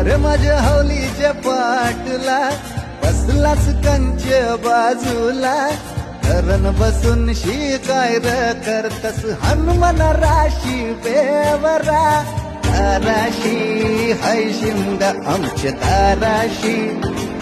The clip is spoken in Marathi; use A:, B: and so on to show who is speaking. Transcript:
A: अरे माझ्या हवलीच्या पाटला बसलाच कंच बाजूला. धरण बसून शिकाय र करतस हनुमान राशी बेवरा. ताराशी हाय शिंद आमच्या ताराशी.